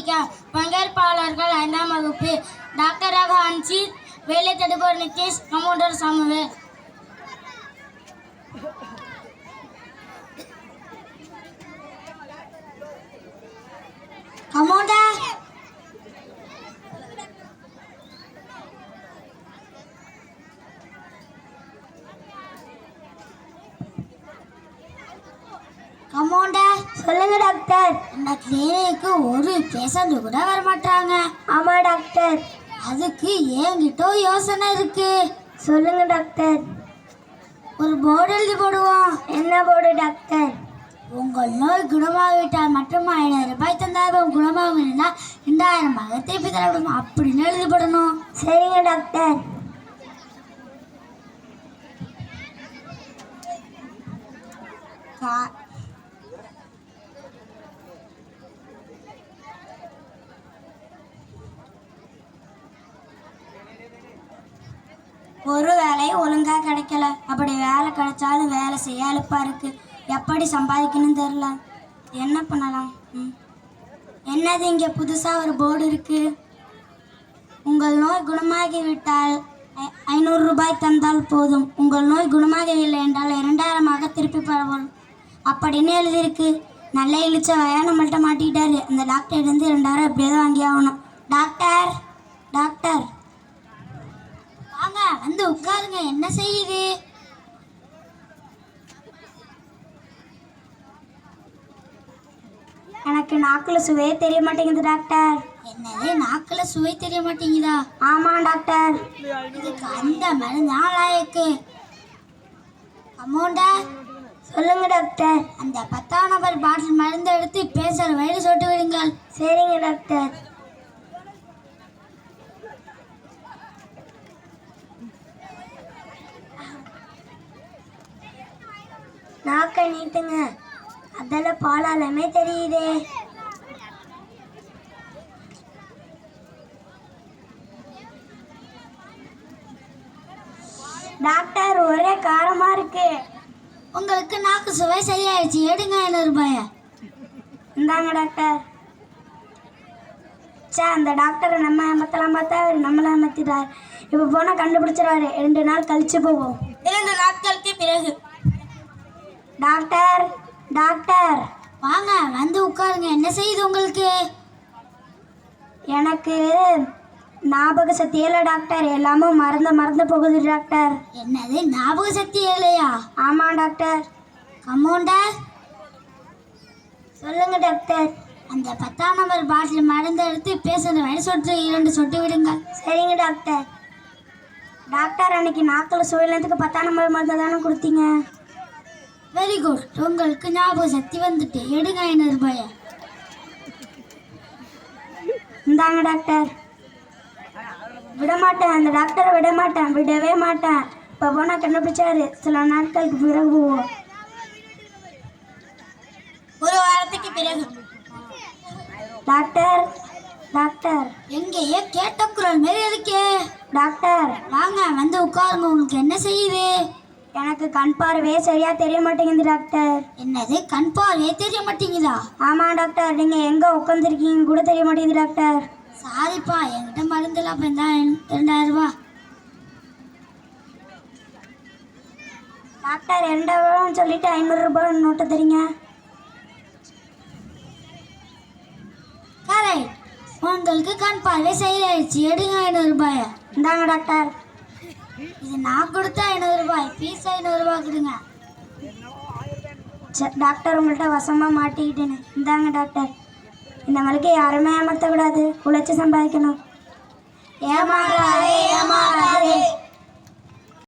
சிந்திக்க பங்கேற்பாளர்கள் ஐந்தாம் வகுப்பு டாக்டராக அன்சித் வேலை தடுப்பவர் நிதிஷ் கமௌண்டர் சாமுவேல் கமௌண்டர் சொல்லுங்க டாக்டர் இந்த கிளினிக்கு ஒரு பேஷண்ட் கூட வர மாட்டாங்க ஆமா டாக்டர் அதுக்கு என்கிட்ட யோசனை இருக்கு. சொல்லுங்க டாக்டர் ஒரு போர்டு எழுதி போடுவோம். என்ன போடு டாக்டர் உங்கள் நோய் குணமாகிவிட்டால் மற்றும் ஐநூறு ரூபாய் தந்தாலும் குணமாகவில்லைன்னா ரெண்டாயிரம் ரூபாய் திருப்பி தரப்படும் அப்படின்னு எழுதி போடணும். சரிங்க டாக்டர் கா- ஒரு வேலையும் ஒழுங்கா கிடைக்கல. அப்படி வேலை கிடைச்சாலும் வேலை செய்ய அழுப்பாக இருக்கு எப்படி சம்பாதிக்கணும்னு தெரில என்ன பண்ணலாம்? ம். என்னது இங்கே புதுசாக ஒரு போர்டு இருக்கு? உங்கள் நோய் குணமாகிவிட்டால் ஐநூறு ரூபாய் தந்தால் போதும். உங்கள் நோய் குணமாகவில்லை என்றால் இரண்டாயிரமாக திருப்பி பரவல் அப்படின்னு எழுதியிருக்கு. நல்ல இழிச்ச வயா நம்மள்கிட்ட மாட்டிக்கிட்டாரு. அந்த டாக்டர் இருந்து ரெண்டாயிரம் எப்படியாவது வாங்கி ஆகணும். டாக்டர் டாக்டர் வந்து உட்காருங்க என்ன செய்யுது? எனக்கு நாக்கில் சுவையே தெரிய மாட்டேங்குது டாக்டர். என்னது நாக்கில் சுவை தெரிய மாட்டேங்குதா? ஆமா டாக்டர். இதுக்கு அந்த மருந்து ஆளாயிருக்கு அமௌண்டர் சொல்லுங்க டாக்டர். அந்த பத்தாம் நபர் பாட்டில் மருந்து எடுத்து பேசுகிற வயது சொட்டு விடுங்கள். சரிங்க டாக்டர். நாக்கை நீட்டுங்க. அதெல்லாம் பாலாலமே தெரியுதே. டாக்டர் ஒரே காரமா இருக்கு. உங்களுக்கு நாக்கு சுவை சரியாயிடுச்சு. எடுங்க ஐநூறு ரூபாய இந்தாங்க டாக்டர். சே அந்த டாக்டரை நம்ம ஏமாத்தலாம் பார்த்தா அவர் நம்மளை ஏமாத்திட்டார் இப்போ போனால் கண்டுபிடிச்சிருவாரு. ரெண்டு நாள் கழிச்சு போவோம். இரண்டு நாட்களுக்கு பிறகு. Doctor doctor. வாங்க வந்து உட்காருங்க. என்ன செய்யுது உங்களுக்கு? எனக்கு ஞாபக சக்தி இல்லை டாக்டர். எல்லாமே மறந்து மறந்து போகுது டாக்டர். என்னது? ஞாபக சக்தி இல்லையா ஆமாம் டாக்டர். கமௌண்டர் சொல்லுங்க டாக்டர். அந்த பத்தாம் நம்பர் பாட்டில் மருந்து எடுத்து பேசுகிற வயது சொட்டு இரண்டு சொட்டு விடுங்கள். சரிங்க டாக்டர். டாக்டர் அன்னைக்கு நாக்கில் சுழினத்துக்கு பத்தாம் நம்பர் மருந்து தானே கொடுத்தீங்க? வெரி குட் உங்களுக்கு ஞாபக சக்தி வந்துட்டு. எடுங்க ஐநூறு ரூபாய. இந்தாங்க டாக்டர். விடமாட்டேன். அந்த டாக்டரை விட மாட்டேன் விடவே மாட்டேன். இப்போ போனால் கண்டுபிடிச்சாரு. சில நாட்களுக்கு பிறகு போவோம். ஒரு வாரத்துக்கு பிறகு. Doctor doctor. எங்கேயே கேட்ட குரல் மாரி இருக்கே. டாக்டர் வாங்க. வந்து உட்காருங்க. உங்களுக்கு என்ன செய்யுது? எனக்கு கண் பார்வையே சரியாக தெரிய மாட்டேங்குது டாக்டர் என்னது? கண் பார்வையே தெரிய மாட்டேங்குதா? ஆமாம் டாக்டர் நீங்கள் எங்கே உட்காந்துருக்கீங்க கூட தெரிய மாட்டேங்குது டாக்டர் சாரிப்பா என்கிட்ட மருந்துல அப்ப இருந்தா ரெண்டாயிரம் ரூபாய் டாக்டர் ரெண்டாயிரம் சொல்லிட்டு ஐநூறுரூபா நோட்டை தரீங்க. கரெக்ட் உங்களுக்கு கண் பார்வை சரியாயிடுச்சு. எடுங்க ஐநூறு ரூபாய இந்தாங்க டாக்டர் இது நான் கொடுத்தா ஐநூறு ரூபாய் பீஸ் ஐநூறு கொடுங்க. டாக்டர் உங்கள்கிட்ட வசமாக மாட்டிக்கிட்டேன்னு. இந்தாங்க டாக்டர் இந்த மலைக்கு யாருமே ஏமாற்றக்கூடாது உழைச்சி சம்பாதிக்கணும். ஏமாறாதே ஏமாறாதே.